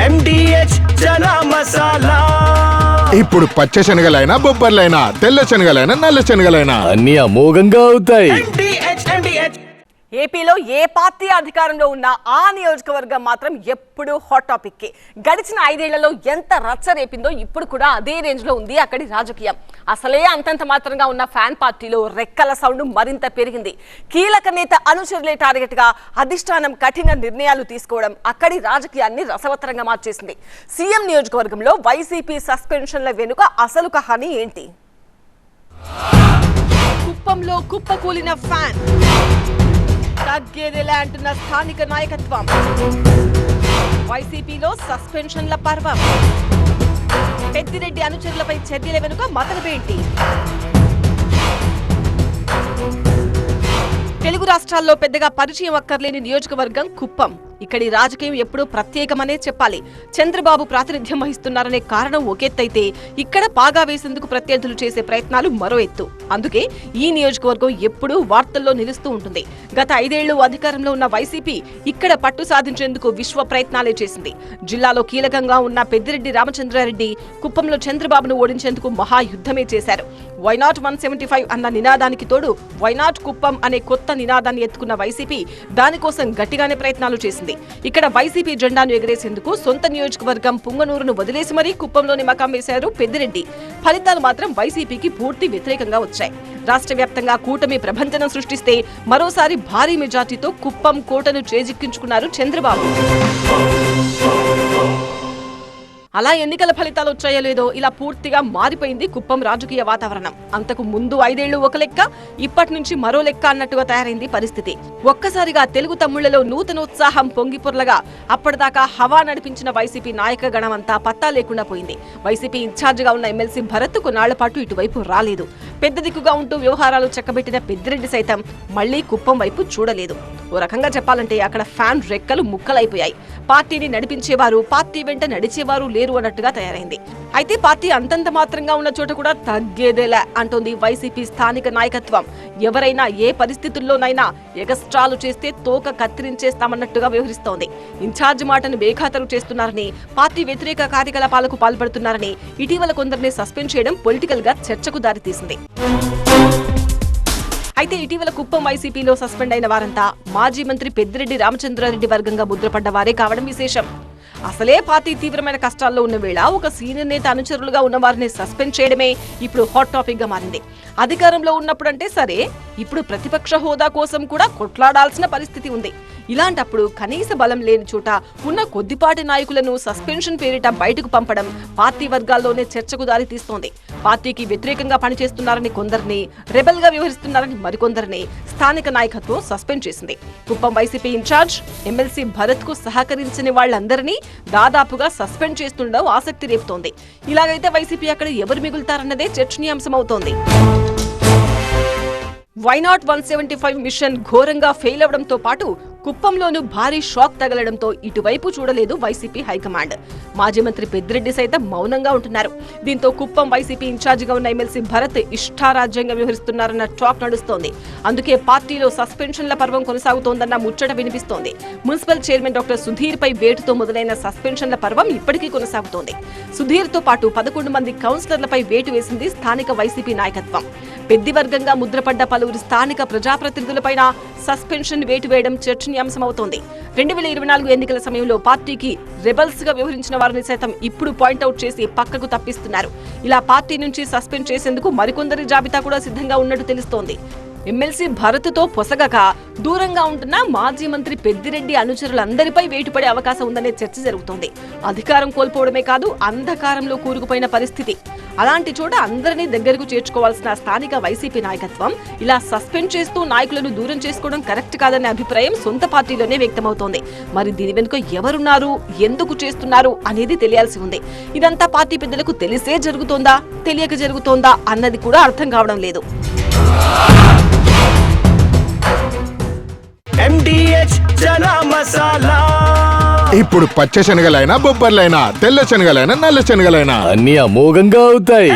MDH chana masala ఇప్పుడు పచ్చ శనగలైనా బొబ్బర్లైనా తెల్ల శనగలైనా నల్ల శనగలైనా. అన్ని అమోఘంగా అవుతాయి. ఏపీలో ఏ పార్టీ అధికారంలో ఉన్నా ఆ నియోజకవర్గం మాత్రం ఎప్పుడూ హాట్ టాపిక్ గడిచిన ఐదేళ్ళలో ఎంత రచ్చ రేపిందో ఇప్పుడు కూడా అదే రేంజ్లో ఉంది అక్కడి రాజకీయం. అసలే అంతంత మాత్రంగా ఉన్న ఫ్యాన్ పార్టీలో రెక్కల సౌండ్ మరింత పెరిగింది. కీలక నేత అనుచరులే టార్గెట్గా అధిష్టానం కఠిన నిర్ణయాలు తీసుకోవడం అక్కడి రాజకీయాన్ని రసవత్తరంగా మార్చేసింది. సీఎం నియోజకవర్గంలో వైసీపీ సస్పెన్షన్ల వెనుక అసలు కహాని ఏంటి? కుప్పంలో కుప్పకూలిన ఫ్యాన్. తగ్గేదేలే అంటున్న స్థానిక నాయకత్వం. వైసీపీలో సస్పెన్షన్ల పర్వం. పెద్దిరెడ్డి అనుచరులపై చర్యల వెనుక మతలబేంటి తెలుగు రాష్ట్రాల్లో పెద్దగా పరిచయం అక్కర్లేని నియోజకవర్గం కుప్పం. ఇక్కడి రాజకీయం ఎప్పుడూ ప్రత్యేకమనే చెప్పాలి. చంద్రబాబు ప్రాతినిధ్యం వహిస్తున్నారనే కారణం ఒకెత్తైతే ఇక్కడ పాగా వేసేందుకు ప్రత్యర్థులు చేసే ప్రయత్నాలు మరో ఎత్తు. అందుకే ఈ నియోజకవర్గం ఎప్పుడూ వార్తల్లో నిలుస్తూ ఉంటుంది. గత ఐదేళ్ళు అధికారంలో ఉన్న వైసీపీ ఇక్కడ పట్టు సాధించేందుకు విశ్వ ప్రయత్నాలే చేసింది. జిల్లాలో కీలకంగా ఉన్న పెద్దిరెడ్డి రామచంద్రారెడ్డి కుప్పంలో చంద్రబాబును ఓడించేందుకు మహాయుద్ధమే చేశారు. వైనాట్ వన్ సెవెంటీ ఫైవ్ అన్న నినాదానికి తోడు వైనాట్ కుప్పం అనే కొత్త నినాదాన్ని ఎత్తుకున్న వైసీపీ దానికోసం గట్టిగానే ప్రయత్నాలు చేసింది. ఇక్కడ వైసీపీ జెండాను ఎగరేసేందుకు సొంత నియోజకవర్గం పుంగనూరును వదిలేసి మరీ కుప్పంలోని మకాం వేశారు పెద్దిరెడ్డి. ఫలితాలు మాత్రం వైసీపీకి పూర్తి వ్యతిరేకంగా వచ్చాయి. రాష్ట్ర వ్యాప్తంగా కూటమి ప్రభంజనం సృష్టిస్తే మరోసారి భారీ మెజార్టీతో కుప్పం కోటను చేజిక్కించుకున్నారు చంద్రబాబు. అలా ఎన్నికల ఫలితాలు వచ్చాయో లేదో ఇలా పూర్తిగా మారిపోయింది కుప్పం రాజకీయ వాతావరణం. అంతకు ముందు ఐదేళ్ళు ఒక లెక్క ఇప్పటి నుంచి మరో లెక్క అన్నట్టుగా తయారైంది పరిస్థితి. ఒక్కసారిగా తెలుగు తమ్ముళ్ళలో నూతనోత్సాహం పొంగిపొర్లగా అప్పటిదాకా హవా నడిపించిన వైసీపీ నాయక గణమంతా పత్తా లేకుండా పోయింది. వైసీపీ ఇన్ఛార్జిగా ఉన్న ఎమ్మెల్సీ భరత్ కొన్నాళ్ళ పాటు ఇటువైపు రాలేదు. పెద్ద దిక్కుగా ఉంటూ వ్యవహారాలు చక్కబెట్టిన పెద్దిరెడ్డి సైతం మళ్ళీ కుప్పం వైపు చూడలేదు. ఓ రకంగా చెప్పాలంటే అక్కడ ఫ్యాన్ రెక్కలు ముక్కలైపోయాయి. పార్టీని నడిపించేవారు పార్టీ వెంట నడిచేవారు లేరు అన్నట్టుగా తయారైంది. అయితే పార్టీ అంతంత మాత్రంగా ఉన్న చోట కూడా తగ్గేదేలా అంటోంది వైసీపీ స్థానిక నాయకత్వం. ఎవరైనా ఏ పరిస్థితుల్లోనైనా ఎగస్ట్రాలు చేస్తే తోక కత్తిరించేస్తామన్నట్టుగా వ్యవహరిస్తోంది. ఇన్ఛార్జ్ మాటను బేఖాతరు చేస్తున్నారని పార్టీ వ్యతిరేక కార్యకలాపాలకు పాల్పడుతున్నారని ఇటీవల కొందరిని సస్పెండ్ చేయడం పొలిటికల్గా చర్చకు దారితీసింది. అయితే ఇటీవల కుప్పం వైసీపీలో సస్పెండ్ అయిన వారంతా మాజీ మంత్రి పెద్దిరెడ్డి రామచంద్రారెడ్డి వర్గంగా ముద్రపడ్డ వారే కావడం విశేషం. అసలే పార్టీ తీవ్రమైన కష్టాల్లో ఉన్న వేళ ఒక సీనియర్ నేత అనుచరులుగా ఉన్న వారిని సస్పెండ్ చేయడమే ఇప్పుడు హాట్ టాపిక్గా మారింది. అధికారంలో ఉన్నప్పుడంటే సరే ఇప్పుడు ప్రతిపక్ష హోదా కోసం కూడా కొట్లాడాల్సిన పరిస్థితి ఉంది. ఇలాంటప్పుడు కనీస బలం లేని చోట ఉన్న కొద్దిపాటి నాయకులను సస్పెన్షన్ పేరిట బయటకు పంపడం పార్టీ వర్గాల్లోనే చర్చకు దారి తీస్తోంది. పార్టీకి వ్యతిరేకంగా పనిచేస్తున్నారని కొందరిని రెబల్గా వ్యవహరిస్తున్నారని మరికొందరిని స్థానిక నాయకత్వం సస్పెండ్ చేసింది. Kuppam YCP in charge MLC భరత్కు సహకరించని వాళ్ళందరినీ దాదాపుగా సస్పెండ్ చేస్తుండడం ఆసక్తి రేపుతోంది. ఇలాగైతే వైసీపీ అక్కడ ఎవరు మిగులుతారన్నదే చర్చనీయాంశమవుతోంది. Why not one seventy five mission ఘోరంగా ఫెయిల్ అవడంతో పాటు కుప్పంలోనూ భారీ షాక్ తగలడంతో ఇటువైపు చూడలేదు వైసీపీ హైకమాండ్. మాజీ మంత్రి పెద్దిరెడ్డి సైతం మౌనంగా ఉంటున్నారు. దీంతో కుప్పం వైసీపీ ఇన్ఛార్జిగా ఉన్న ఎమ్మెల్సీ భరత్ ఇష్టారాజ్యంగా వ్యవహరిస్తున్నారన్న టాక్ నడుస్తోంది. అందుకే పార్టీలో సస్పెన్షన్ల పర్వం కొనసాగుతోందన్న ముచ్చట వినిపిస్తోంది. మున్సిపల్ చైర్మన్ డాక్టర్ సుధీర్ పై వేటుతో మొదలైన సస్పెన్షన్ల పర్వం ఇప్పటికీ కొనసాగుతోంది. సుధీర్తో పాటు పదకొండు మంది కౌన్సిలర్లపై వేటు వేసింది స్థానిక వైసీపీ నాయకత్వం. పెద్దివర్గంగా ముద్రపడ్డ పలువురు స్థానిక ప్రజాప్రతినిధులపైన సస్పెన్షన్ వేటు వేయడం చర్చనీయాంశమవుతోంది. రెండు వేల ఇరవై నాలుగు ఎన్నికల సమయంలో పార్టీకి రెబల్స్గా వ్యవహరించిన వారిని సైతం ఇప్పుడు పాయింట్అవుట్ చేసి పక్కకు తప్పిస్తున్నారు. ఇలా పార్టీ నుంచి సస్పెండ్ చేసేందుకు మరికొందరి జాబితా కూడా సిద్ధంగా ఉన్నట్టు తెలుస్తోంది. ఎమ్మెల్సీ భరత్తో పొసగక దూరంగా ఉంటున్న మాజీ మంత్రి పెద్దిరెడ్డి అనుచరులందరిపై వేటుపడే అవకాశం ఉందనే చర్చ జరుగుతోంది. అధికారం కోల్పోవడమే కాదు అంధకారంలో కూరుకుపోయిన పరిస్థితి. అలాంటి చోట అందరినీ దగ్గరకు చేర్చుకోవాల్సిన స్థానిక వైసీపీ నాయకత్వం ఇలా సస్పెండ్ చేస్తూ నాయకులను దూరం చేసుకోవడం కరెక్ట్ కాదనే అభిప్రాయం సొంత పార్టీలోనే వ్యక్తమవుతోంది. మరి దీని వెనుక ఎవరున్నారు? ఎందుకు చేస్తున్నారు? అనేది తెలియాల్సి ఉంది. ఇదంతా పార్టీ పెద్దలకు తెలిసే జరుగుతోందా? తెలియక జరుగుతోందా? అన్నది కూడా అర్థం కావడం లేదు. ఎండిహెచ్ చనా ఇప్పుడు పచ్చ శనగలైనా బొబ్బర్లైనా తెల్ల శనగలైనా నల్ల శనగలైనా. అన్ని అమోఘంగా అవుతాయి.